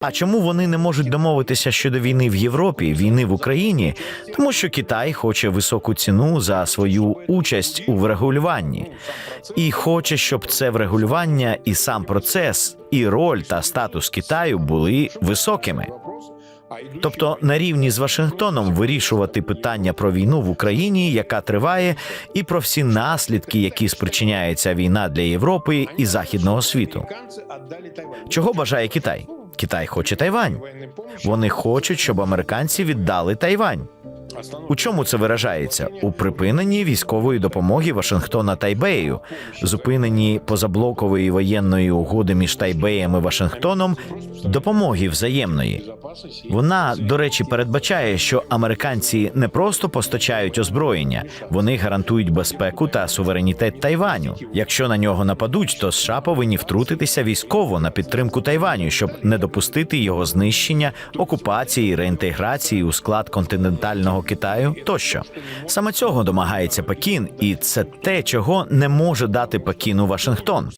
А чому вони не можуть домовитися щодо війни в Європі, війни в Україні? Тому що Китай хоче високу ціну за свою участь у врегулюванні, і хоче, щоб це врегулювання і сам процес, і роль та статус Китаю були високими. Тобто на рівні з Вашингтоном вирішувати питання про війну в Україні, яка триває, і про всі наслідки, які спричиняє війна для Європи і західного світу. Чого бажає Китай? Китай хоче Тайвань. Вони хочуть, щоб американці віддали Тайвань. У чому це виражається? У припиненні військової допомоги Вашингтона Тайбею, зупиненні позаблокової воєнної угоди між Тайбеєм і Вашингтоном, допомоги взаємної. Вона, до речі, передбачає, що американці не просто постачають озброєння, вони гарантують безпеку та суверенітет Тайваню. Якщо на нього нападуть, то США повинні втрутитися військово на підтримку Тайваню, щоб не допустити його знищення, окупації, реінтеграції у склад континентального Китаю тощо. Саме цього домагається Пекін, і це те, чого не може дати Пекіну Вашингтон.